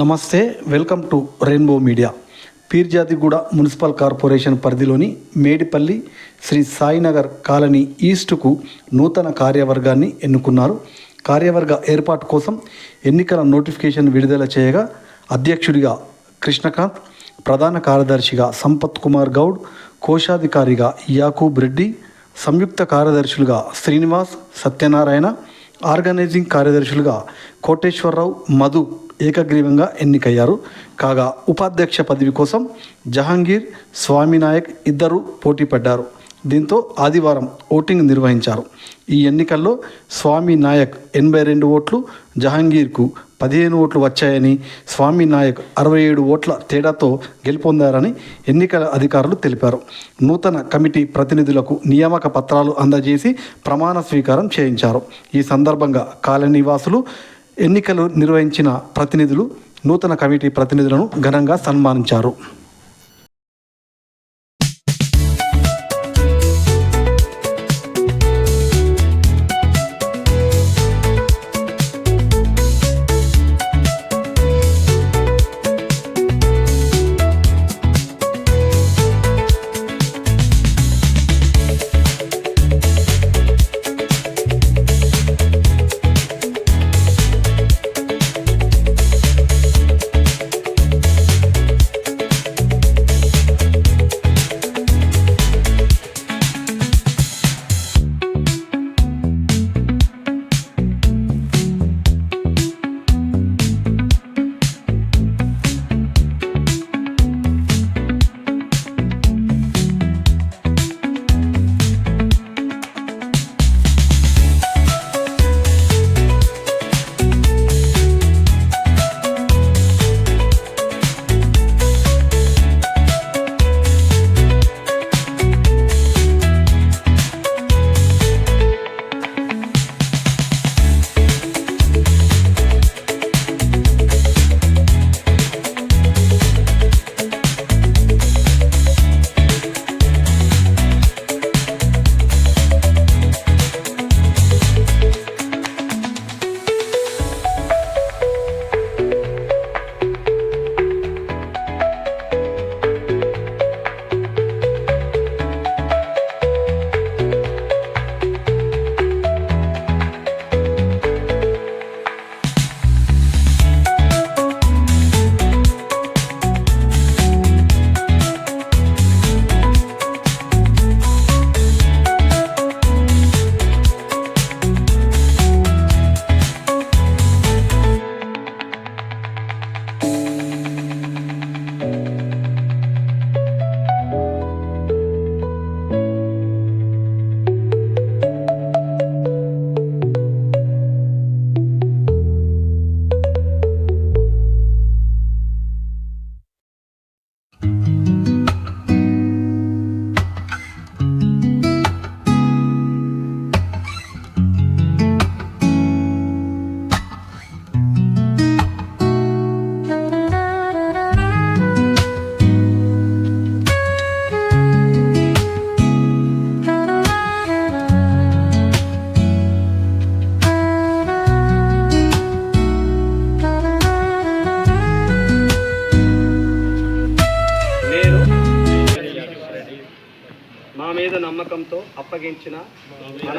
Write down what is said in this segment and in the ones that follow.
నమస్తే welcome to rainbow media. Peerzadiguda municipal corporation పరిధిలోని Medipalli Shri Sainagar colony ఈస్టుకు నూతన కార్యవర్గాన్ని ఎన్నుకున్నారు. కార్యవర్గ ఏర్పాటు కోసం ఎన్నికల నోటిఫికేషన్ విడుదల చేయగా అధ్యక్షుడిగా కృష్ణకాంత్ ప్రధాన కార్యదర్శిగా సంపత్ కుమార్ గౌడ్ కోశాధికారిగా యాకూబ్ రెడ్డి సంయుక్త కార్యదర్శులుగా శ్రీనివాస్ సత్యనారాయణ ఆర్గనైజింగ్ కార్యదర్శులుగా కోటేశ్వరరావు మధు ఏకగ్రీవంగా ఎన్నికయ్యారు. కాగా ఉపాధ్యక్ష పదవి కోసం జహాంగీర్ స్వామినాయక్ ఇద్దరు పోటీ పడ్డారు. దీంతో ఆదివారం ఓటింగ్ నిర్వహించారు. ఈ ఎన్నికల్లో స్వామి నాయక్ ఎనభై రెండు ఓట్లు జహాంగీర్కు పదిహేను ఓట్లు వచ్చాయని స్వామి నాయక్ అరవై ఏడు ఓట్ల తేడాతో గెలుపొందారని ఎన్నికల అధికారులు తెలిపారు. నూతన కమిటీ ప్రతినిధులకు నియామక పత్రాలు అందజేసి ప్రమాణ స్వీకారం చేయించారు. ఈ సందర్భంగా కాలనీవాసులు ఎన్నికలు నిర్వహించిన ప్రతినిధులు నూతన కమిటీ ప్రతినిధులను ఘనంగా సన్మానించారు. నమ్మకంతో అప్పగించిన మన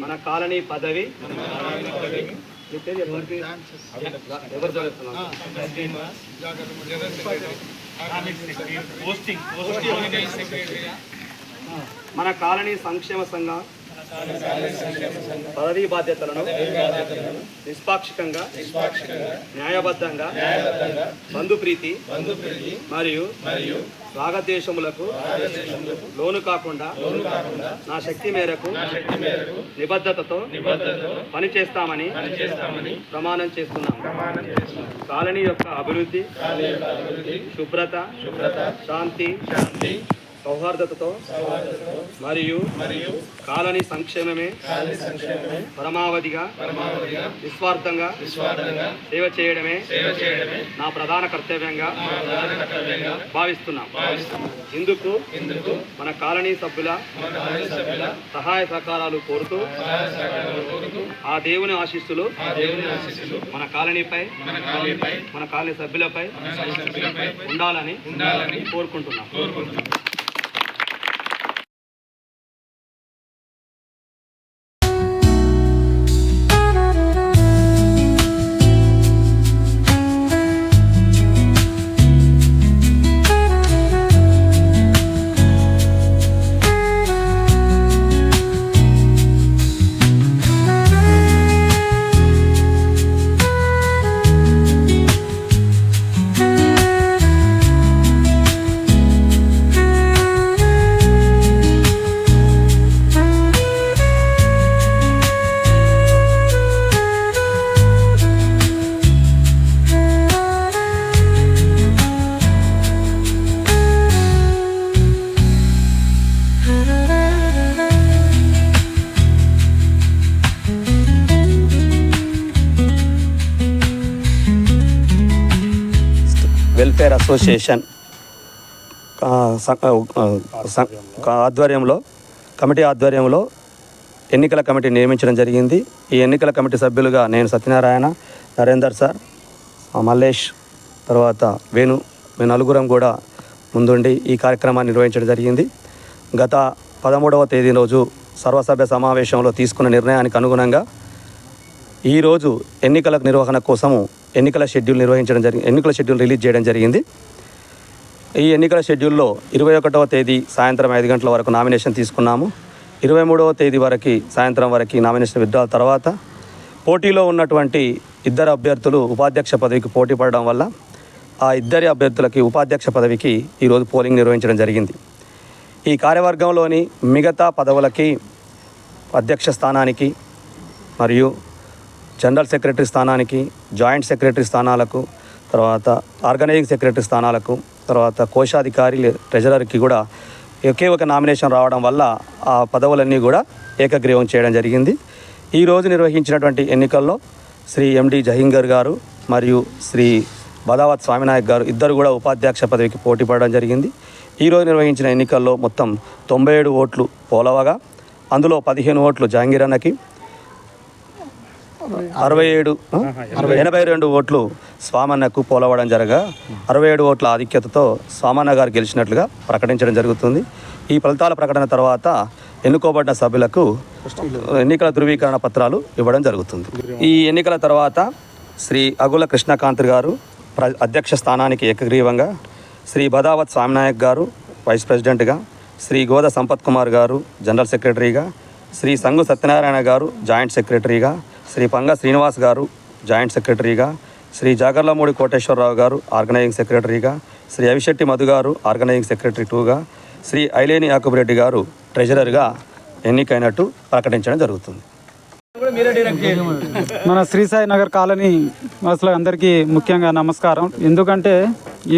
మన కాలనీ పదవి? మన కాలనీ సంక్షేమ సంఘం పదవీ బాధ్యతలను నిష్పాక్షికంగా న్యాయబద్ధంగా బంధుప్రీతి మరియు రాగద్వేషములకు లోను కాకుండా నా శక్తి మేరకు నిబద్ధతతో పనిచేస్తామని ప్రమాణం చేస్తున్నాను కాలనీ యొక్క అభివృద్ధి శుభ్రత శాంతి సౌహార్దతతో మరియు మరియు కాలనీ సంక్షేమమే పరమావధిగా నిస్వార్థంగా సేవ చేయడమే నా ప్రధాన కర్తవ్యంగా భావిస్తున్నాం. ఇందుకు ఇందుకు మన కాలనీ సభ్యుల సహాయ సహకారాలు కోరుతూ ఆ దేవుని ఆశీస్సులు మన కాలనీపై మన కాలనీ సభ్యులపై ఉండాలని ఉండాలని కోరుకుంటున్నాం. వెల్ఫేర్ అసోసియేషన్ ఆధ్వర్యంలో కమిటీ ఆధ్వర్యంలో ఎన్నికల కమిటీ నియమించడం జరిగింది. ఈ ఎన్నికల కమిటీ సభ్యులుగా నేను సత్యనారాయణ నరేందర్ సార్ మల్లేష్ తర్వాత వేణు మేము నలుగురం కూడా ముందుండి ఈ కార్యక్రమాన్ని నిర్వహించడం జరిగింది. గత పదమూడవ తేదీ రోజు సర్వసభ్య సమావేశంలో తీసుకున్న నిర్ణయానికి అనుగుణంగా ఈరోజు ఎన్నికల నిర్వహణ కోసము ఎన్నికల షెడ్యూల్ నిర్వహించడం జరిగింది ఎన్నికల షెడ్యూల్ రిలీజ్ చేయడం జరిగింది. ఈ ఎన్నికల షెడ్యూల్లో ఇరవై ఒకటవ తేదీ సాయంత్రం ఐదు గంటల వరకు నామినేషన్ తీసుకున్నాము. ఇరవై మూడవ తేదీ వరకు సాయంత్రం వరకు నామినేషన్ విత్డ్రాల్ తర్వాత పోటీలో ఉన్నటువంటి ఇద్దరు అభ్యర్థులు ఉపాధ్యక్ష పదవికి పోటీ పడడం వల్ల ఆ ఇద్దరి అభ్యర్థులకి ఉపాధ్యక్ష పదవికి ఈరోజు పోలింగ్ నిర్వహించడం జరిగింది. ఈ కార్యవర్గంలోని మిగతా పదవులకి అధ్యక్ష స్థానానికి మరియు జనరల్ సెక్రటరీ స్థానానికి జాయింట్ సెక్రటరీ స్థానాలకు తర్వాత ఆర్గనైజింగ్ సెక్రటరీ స్థానాలకు తర్వాత కోశాధికారి ట్రెజరర్కి కూడా ఒకే ఒక నామినేషన్ రావడం వల్ల ఆ పదవులన్నీ కూడా ఏకగ్రీవం చేయడం జరిగింది. ఈరోజు నిర్వహించినటువంటి ఎన్నికల్లో శ్రీ ఎండి జహింగర్ గారు మరియు శ్రీ బదావత్ స్వామినాయక్ గారు ఇద్దరు కూడా ఉపాధ్యక్ష పదవికి పోటీ పడడం జరిగింది. ఈరోజు నిర్వహించిన ఎన్నికల్లో మొత్తం తొంభై ఏడు ఓట్లు పోలవగా అందులో పదిహేను ఓట్లు జహంగీర్ అన్నకి అరవై ఏడు ఎనభై రెండు ఓట్లు స్వామన్నకు పోలవడం జరగా అరవై ఏడు ఓట్ల ఆధిక్యతతో స్వామన్న గారు గెలిచినట్లుగా ప్రకటించడం జరుగుతుంది. ఈ ఫలితాల ప్రకటన తర్వాత ఎన్నుకోబడిన సభ్యులకు ఎన్నికల ధృవీకరణ పత్రాలు ఇవ్వడం జరుగుతుంది. ఈ ఎన్నికల తర్వాత శ్రీ అగుల కృష్ణకాంత్ గారు ప్ర అధ్యక్ష స్థానానికి ఏకగ్రీవంగా శ్రీ బదావత్ స్వామినాయక్ గారు వైస్ ప్రెసిడెంట్గా శ్రీ గోద సంపత్ కుమార్ గారు జనరల్ సెక్రటరీగా శ్రీ సంగు సత్యనారాయణ గారు జాయింట్ సెక్రటరీగా శ్రీ పంగ శ్రీనివాస్ గారు జాయింట్ సెక్రటరీగా శ్రీ జాగర్లమూడి కోటేశ్వరరావు గారు ఆర్గనైజింగ్ సెక్రటరీగా శ్రీ అవిశెట్టి మధు గారు ఆర్గనైజింగ్ సెక్రటరీ టూగా శ్రీ ఐలేని యాకబరెడ్డి గారు ట్రెజరర్గా ఎన్నికైనట్టు ప్రకటించడం జరుగుతుంది. మన శ్రీసాయి నగర్ కాలనీ అసలు అందరికీ ముఖ్యంగా నమస్కారం. ఎందుకంటే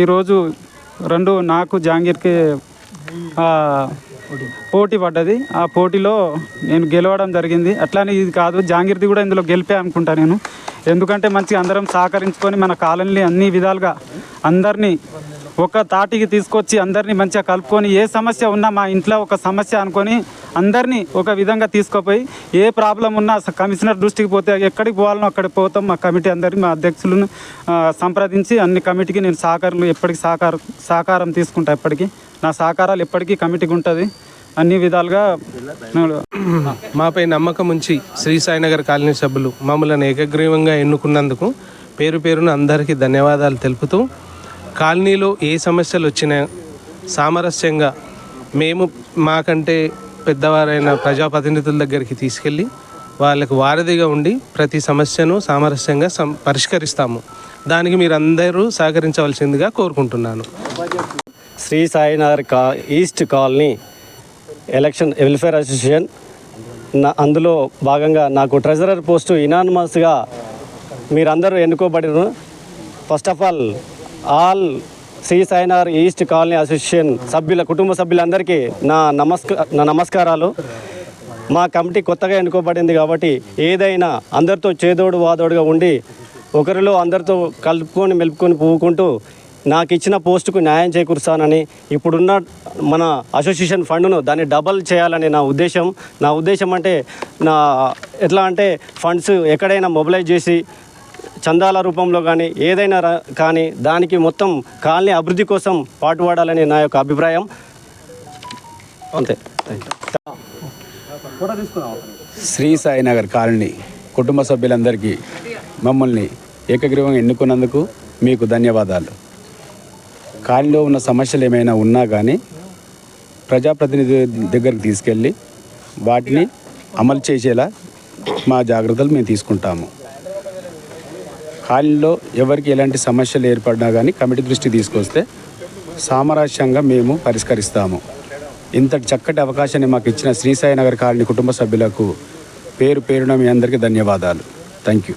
ఈరోజు రెండు నాకు జాంగీర్కి పోటీ. పడ్డది. ఆ పోటీలో నేను గెలవడం జరిగింది. అట్లానే ఇది కాదు జాంగీర్ది కూడా ఇందులో గెలిపే అనుకుంటా నేను. ఎందుకంటే మంచిగా అందరం సహకరించుకొని మన కాలనీని అన్ని విధాలుగా అందరినీ ఒక తాటికి తీసుకొచ్చి అందరినీ మంచిగా కలుపుకొని ఏ సమస్య ఉన్నా మా ఇంట్లో ఒక సమస్య అనుకొని అందరినీ ఒక విధంగా తీసుకుపోయి ఏ ప్రాబ్లం ఉన్నా కమిషనర్ దృష్టికి పోతే ఎక్కడికి పోవాలనో అక్కడికి పోతాం. మా కమిటీ అందరినీ మా అధ్యక్షులను సంప్రదించి అన్ని కమిటీకి నేను సహకారం ఎప్పటికీ సహకారం సహకారం తీసుకుంటా ఎప్పటికీ. నా సహకారాలు ఎప్పటికీ కమిటీకి ఉంటుంది. అన్ని విధాలుగా మాపై నమ్మకం ఉంచి శ్రీ సాయినగర్ కాలనీ సభ్యులు మమ్మల్ని ఏకగ్రీవంగా ఎన్నుకున్నందుకు పేరు పేరున అందరికీ ధన్యవాదాలు తెలుపుతూ కాలనీలో ఏ సమస్యలు వచ్చినా సామరస్యంగా మేము మాకంటే పెద్దవారైన ప్రజాప్రతినిధుల దగ్గరికి తీసుకెళ్ళి వాళ్ళకు వారధిగా ఉండి ప్రతి సమస్యను సామరస్యంగా సం పరిష్కరిస్తాము. దానికి మీరందరూ సహకరించవలసిందిగా కోరుకుంటున్నాను. శ్రీ సాయినగర్ కా east colony election welfare association. నా అందులో భాగంగా నాకు ట్రెజరర్ పోస్టు ఇనానమస్గా మీరందరూ ఎన్నుకోబడిన first of all all Sri Sainagar east colony association సభ్యుల కుటుంబ సభ్యులందరికీ నా నమస్క నా నమస్కారాలు. మా కమిటీ కొత్తగా ఎన్నుకోబడింది కాబట్టి ఏదైనా అందరితో చేదోడు వాదోడుగా ఉండి ఒకరిలో అందరితో కలుపుకొని మెలుపుకొని పువ్వుకుంటూ నాకు ఇచ్చిన పోస్టుకు న్యాయం చేకూరుస్తానని ఇప్పుడున్న మన అసోసియేషన్ ఫండ్ను దాన్ని డబల్ చేయాలని నా ఉద్దేశం. నా ఉద్దేశం అంటే నా ఎట్లా అంటే ఫండ్స్ ఎక్కడైనా మొబిలైజ్ చేసి చందాల రూపంలో కానీ ఏదైనా రా- కానీ దానికి మొత్తం కాలనీ అభివృద్ధి కోసం పాటుపడాలని నా యొక్క అభిప్రాయం. అంతే. శ్రీ సాయినగర్ కాలనీ కుటుంబ సభ్యులందరికీ మమ్మల్ని ఏకగ్రీవంగా ఎన్నుకున్నందుకు మీకు ధన్యవాదాలు. కాలనీలో ఉన్న సమస్యలు ఏమైనా ఉన్నా కానీ ప్రజాప్రతినిధి దగ్గరికి తీసుకెళ్ళి వాటిని అమలు చేసేలా మా జాగ్రత్తలు మేము తీసుకుంటాము. కాలనీలో ఎవరికి ఎలాంటి సమస్యలు ఏర్పడినా కానీ కమిటీ దృష్టి తీసుకొస్తే సామరస్యంగా మేము పరిష్కరిస్తాము. ఇంతటి చక్కటి అవకాశాన్ని మాకు ఇచ్చిన శ్రీసాయినగర్ కాలనీ కుటుంబ సభ్యులకు పేరు పేరున మీ అందరికీ ధన్యవాదాలు. Thank you